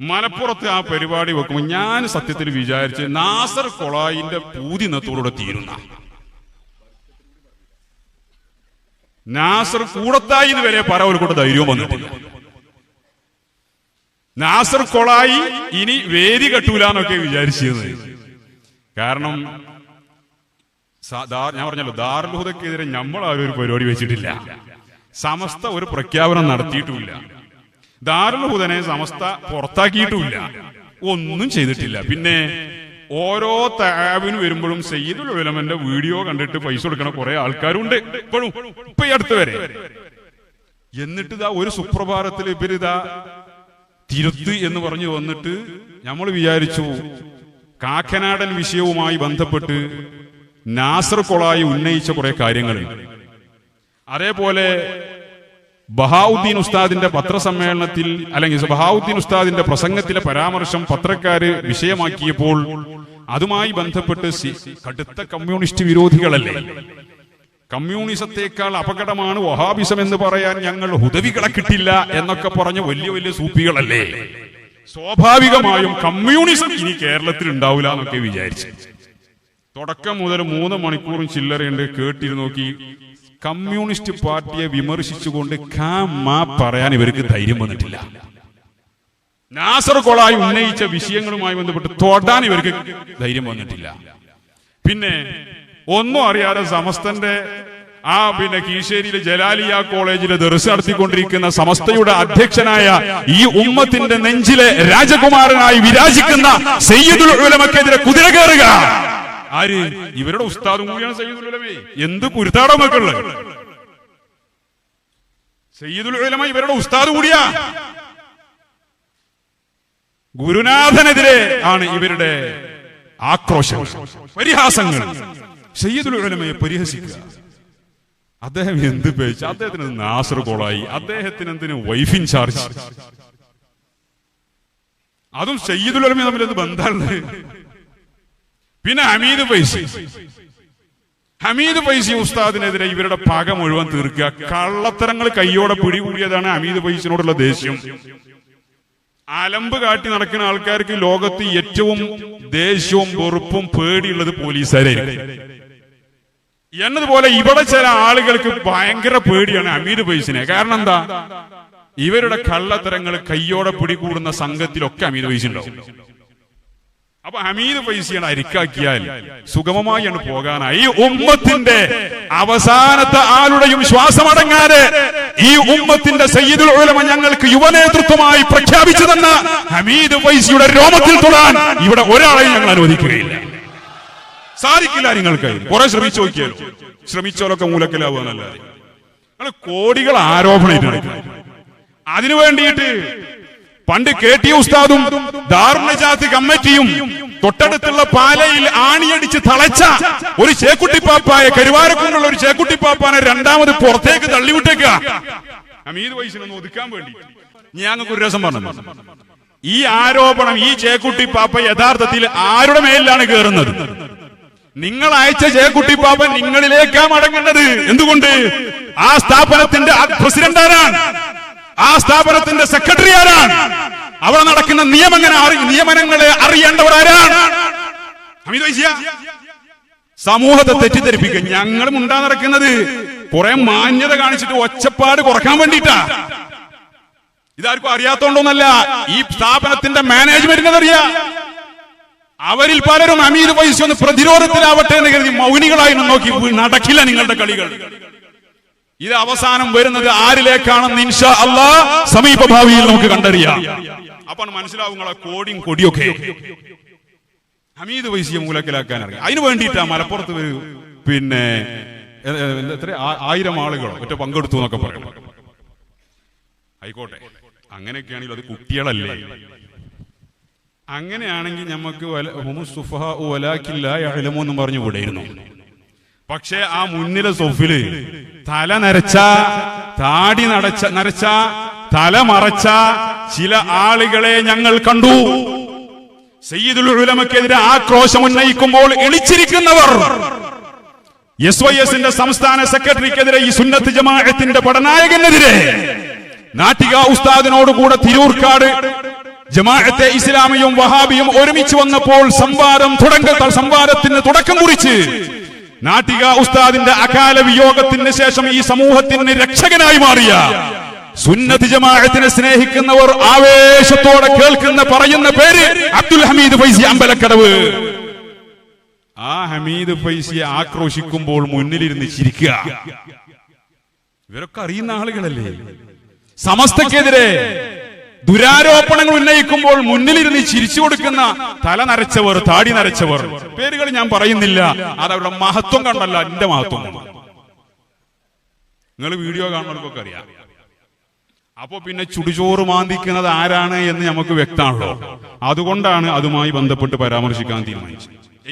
മലപ്പുറത്ത് ആ പരിപാടി വെക്കുമ്പോൾ ഞാൻ സത്യത്തിൽ വിചാരിച്ച് നാസർ കൊളായിന്റെ പൂതി നത്തോടുകൂടെ തീരുന്ന. നാസർ കൂടത്തായി എന്ന് വരെ പറ ഒരു കൂടെ ധൈര്യവും വന്നിട്ടില്ല. നാസർ കൊളായി ഇനി വേദി കെട്ടൂലെന്നൊക്കെ വിചാരിച്ചിരുന്നത്. കാരണം ഞാൻ പറഞ്ഞല്ലോ ദാറുൽഹുദക്കെതിരെ നമ്മൾ ആരും ഒരു പരിപാടി വെച്ചിട്ടില്ല. സമസ്ത ഒരു പ്രഖ്യാപനം നടത്തിയിട്ടുമില്ല. ദാറുൽഹുദനെ സമസ്ത പുറത്താക്കിയിട്ടുമില്ല. ഒന്നും ചെയ്തിട്ടില്ല. പിന്നെ ഓരോ താബിന് വരുമ്പോഴും സയ്യിദുൽ ഉലമന്റെ വീഡിയോ കണ്ടിട്ട് പൈസ കൊടുക്കണ കുറെ ആൾക്കാരുണ്ട്. ഇപ്പോഴും ഇപ്പൊ അടുത്ത് വരെ. എന്നിട്ട് ഇതാ ഒരു സുപ്രഭാതത്തിൽ ഇവരിതാ തിരുത്ത് എന്ന് പറഞ്ഞു വന്നിട്ട് നമ്മൾ വിചാരിച്ചു കാക്കനാടൻ വിഷയവുമായി ബന്ധപ്പെട്ട് നാസർ കൊളായി ഉന്നയിച്ച കുറെ കാര്യങ്ങൾ അതേപോലെ ബഹാവുദ്ദീൻ ഉസ്താദിന്റെ പത്രസമ്മേളനത്തിൽ അല്ലെങ്കിൽ ബഹാവുദ്ദീൻ ഉസ്താദിന്റെ പ്രസംഗത്തിലെ പരാമർശം പത്രക്കാര് വിഷയമാക്കിയപ്പോൾ അതുമായി ബന്ധപ്പെട്ട് കടുത്ത കമ്മ്യൂണിസ്റ്റ് വിരോധികളല്ലേ? കമ്മ്യൂണിസത്തെക്കാൾ അപകടമാണ് വഹാബിസം എന്ന് പറയാൻ ഞങ്ങൾ ഹുദവികളെ കിട്ടില്ല എന്നൊക്കെ പറഞ്ഞ വലിയ വലിയ സൂപ്പികളല്ലേ സ്വാഭാവികമായും കമ്മ്യൂണിസം ഇനി കേരളത്തിൽ ഉണ്ടാവില്ല എന്നൊക്കെ വിചാരിച്ചു. തുടക്കം മുതൽ മൂന്ന് മണിക്കൂറും ചില്ലറയുണ്ട് കേട്ടിരുന്നു നോക്കി കമ്മ്യൂണിസ്റ്റ് പാർട്ടിയെ വിമർശിച്ചുകൊണ്ട് കാമാ പറയാൻ ഇവർക്ക് ധൈര്യം വന്നിട്ടില്ല. നാസർ കൊളായി ഉന്നയിച്ച വിഷയങ്ങളുമായി ബന്ധപ്പെട്ട് തൊടാൻ ഇവർക്ക് ധൈര്യം വന്നിട്ടില്ല. പിന്നെ ഒന്നും അറിയാതെ സമസ്തന്റെ ആ പിന്നെ കീശേരിയിലെ ജലാലിയ കോളേജിലെ ദർശ നടത്തിക്കൊണ്ടിരിക്കുന്ന സമസ്തയുടെ അധ്യക്ഷനായ ഈ ഉമ്മത്തിന്റെ നെഞ്ചിലെ രാജകുമാരനായി വിരാജിക്കുന്ന സയ്യിദുൽ ഉലമക്കെതിരെ കുതിര കയറുക. ആര്? ഇവരുടെ ഉസ്താദും കൂടിയാണ് സയ്യിദുൽ ഉലമയെ എന്ത് കുരുത്താടോ മക്കൾ സയ്യിദുൽ ഉലമ ഇവരുടെ ഉസ്താദ് കൂടിയാ. ഗുരുനാഥനെതിരെ ആണ് ഇവരുടെ ആക്രോശം. പരിഹാസങ്ങൾ. സയ്യിദുൽ ഉലമയെ പരിഹസിക്കുക. അദ്ദേഹം എന്ത് പേച്ച് അദ്ദേഹത്തിന് നാസർ കോളായി. അദ്ദേഹത്തിന് എന്തിന് വൈഫ് ഇൻ ചാർജ്? അതും സയ്യിദുൽ ഉലമ തമ്മിൽ എന്ത് ബന്ധമുണ്ട്? പിന്നെ ഹമീദ് പൈസി ഹമീദ് പൈസി ഉസ്താദിനെതിരെ ഇവരുടെ പക മുഴുവൻ തീർക്കുക. കള്ളത്തരങ്ങൾ കയ്യോടെ പിടികൂടിയതാണ് ഹമീദ് പൈസിനോടുള്ള ദേഷ്യം. അലമ്പ് കാട്ടി നടക്കുന്ന ആൾക്കാർക്ക് ലോകത്ത് ഏറ്റവും ദേഷ്യവും വെറുപ്പും പേടിയുള്ളത് പോലീസുകാരെ. എന്നതുപോലെ ഇവിടെ ചില ആളുകൾക്ക് ഭയങ്കര പേടിയാണ് അമീർ പൈസിനെ കാരണം എന്താ? ഇവരുടെ കള്ളത്തരങ്ങൾ കയ്യോടെ പിടികൂടുന്ന സംഘത്തിലൊക്കെ അമീർ പൈസ ഉണ്ടാവും. അപ്പൊ ഹമീദ് പൈസയാണ് അരിക്കാക്കിയാൽ സുഗമമായാണ് പോകാനായി. ഈ ഉമ്മത്തിന്റെ അവസാനത്തെ ആളുടെയും ശ്വാസമടങ്ങാതെ ഈ ഉമ്മത്തിന്റെ സയ്യിദുൽ ഉലമ ഞങ്ങൾക്ക് യുവനേതൃത്വമായി പ്രഖ്യാപിച്ചു തന്ന ഹമീദ് പൈസയുടെ രോമത്തിൽ തൊടാൻ ഇവിടെ ഒരാളെയും ഞങ്ങൾ അനുവദിക്കുകയില്ല. സാധിക്കില്ല നിങ്ങൾക്ക്. കുറെ ശ്രമിച്ചു നോക്കിയാലോ? ശ്രമിച്ചോലൊക്കെ മൂലക്കലാവുക എന്നല്ലാതെ. നിങ്ങൾ കോടികൾ ആരോപണം അതിനു വേണ്ടിയിട്ട് പണ്ട് കെ ടി ഉസ്താദും ദാറുണജാത്ത് കമ്മിറ്റിയും തൊട്ടടുത്തുള്ള പാലയിൽ ആണിയടിച്ച് തളച്ച ഒരു ചേക്കുട്ടിപ്പാപ്പായ കരുവാരക്കുണ്ടുള്ള ഒരു ചേക്കുട്ടിപ്പാപ്പാനെ രണ്ടാമത് പുറത്തേക്ക് തള്ളിവിട്ടേക്ക അമീത് വയസ്സിനൊന്ന് ഒതുക്കാൻ വേണ്ടി ഞങ്ങൾക്ക് ഒരു രസം പറഞ്ഞു ഈ ആരോപണം ഈ ചേക്കുട്ടി പാപ്പ യഥാർത്ഥത്തിൽ ആരുടെ മേലിലാണ് കയറുന്നത്? നിങ്ങൾ അയച്ച ചേക്കുട്ടിപ്പാപ്പ നിങ്ങളിലേക്കാ മടങ്ങേണ്ടത് എന്തുകൊണ്ട്? ആ സ്ഥാപനത്തിന്റെ പ്രസിഡന്റ് ആരാണ് ആ സ്ഥാപനത്തിന്റെ സെക്രട്ടറി ആരാണ്? അവിടെ നടക്കുന്ന നിയമങ്ങനെ നിയമനങ്ങളെ അറിയേണ്ടവർ ആരാണ്? സമൂഹത്തെ തെറ്റിദ്ധരിപ്പിക്കുക ഞങ്ങളും ഉണ്ടാ നടക്കുന്നത് കുറെ മാന്യത കാണിച്ചിട്ട് ഒച്ചപ്പാട് കുറയ്ക്കാൻ വേണ്ടിയിട്ടാ. ഇതാർക്കും അറിയാത്തോണ്ടോന്നല്ല ഈ സ്ഥാപനത്തിന്റെ മാനേജ്മെന്റിനെ അറിയാം അവരിൽ പലരും അമീർ പൈസ പ്രതിരോധത്തിലാവട്ടെ എന്ന് കരുതി മൗനികളായി നോക്കി നടക്കില്ല നിങ്ങളുടെ കളികൾ. ഇത് അവസാനം വരുന്നത് ആരിലേക്കാണെന്ന് ഇൻഷാ അള്ളാ സമീപ ഭാവിയിൽ നമുക്ക് കണ്ടറിയാം. അപ്പോൾ മനസ്സിലാവും കോടിയും കൊടിയൊക്കെ ഹമീദ് വൈസിയെ മൂലക്കിലാക്കാൻ അറിയാം അതിനു വേണ്ടിയിട്ടാ മലപ്പുറത്ത് ഒരു പിന്നെ എത്ര? ആയിരം ആളുകളോ മറ്റോ പങ്കെടുത്തു എന്നൊക്കെ പറയണം ആയിക്കോട്ടെ. അങ്ങനെയൊക്കെയാണെങ്കിൽ അത് കുട്ടികളല്ലേ? അങ്ങനെയാണെങ്കിൽ നമുക്ക് എന്നും പറഞ്ഞു വിടായിരുന്നു പക്ഷേ ആ മുന്നിലെ സൊഫിൽ തല നരച്ച താടി നടച്ച നരച്ച തല മറച്ച ചില ആളുകളെ ഞങ്ങൾ കണ്ടു. സയ്യിദുൽ ഉലമക്കെതിരെ ആക്രോശം ഉന്നയിക്കുമ്പോൾ എണിച്ചിരിക്കുന്നവർ. എസ് വൈ എസിന്റെ സംസ്ഥാന സെക്രട്ടറിക്കെതിരെ ഈ സുന്നത്ത് ജമാഅത്തിന്റെ പടനായകനെതിരെ നാട്ടിക ഉസ്താദിനോട് കൂടെ തിരൂർക്കാട് ജമാഅത്തെ ഇസ്ലാമിയും വഹാബിയും ഒരുമിച്ച് വന്നപ്പോൾ സംവാദം തുടങ്ങ സംവാദത്തിന് തുടക്കം കുറിച്ച് നാട്ടിക ഉസ്താദിന്റെ അകാല വിയോഗത്തിന് ശേഷം ഈ സമൂഹത്തിന് രക്ഷകനായി മാറിയ സുന്നതി ജമാഅത്തിനെ സ്നേഹിക്കുന്നവർ ആവേശത്തോടെ കേൾക്കുന്ന പറയുന്ന പേര് അബ്ദുൽ ഹമീദ് ഫൈസി അമ്പലക്കടവ്. ആ ഹമീദ് ഫൈസിയെ ആക്രോശിക്കുമ്പോൾ മുന്നിലിരുന്ന് ചിരിക്കുക. ഇവരൊക്കെ അറിയുന്ന ആളുകളല്ലേ? സമസ്തക്കെതിരെ ദുരാരോപണങ്ങൾ ഉന്നയിക്കുമ്പോൾ മുന്നിലിരുന്ന് ചിരിച്ചു കൊടുക്കുന്ന തല നരച്ചവർ താടി നരച്ചവർ. പേരുകൾ ഞാൻ പറയുന്നില്ല. അത് അവരുടെ മഹത്വം കണ്ടല്ല എന്റെ മഹത്വം നിങ്ങൾ വീഡിയോ കാണുന്നവർക്കൊക്കെ അറിയാം. അപ്പോ പിന്നെ ചുടുചോറ് മാന്തിക്കുന്നത് ആരാണ് എന്ന് നമുക്ക് വ്യക്തമാണല്ലോ. അതുകൊണ്ടാണ് അതുമായി ബന്ധപ്പെട്ട് പരാമർശിക്കാൻ തീരുമാനിച്ചത്.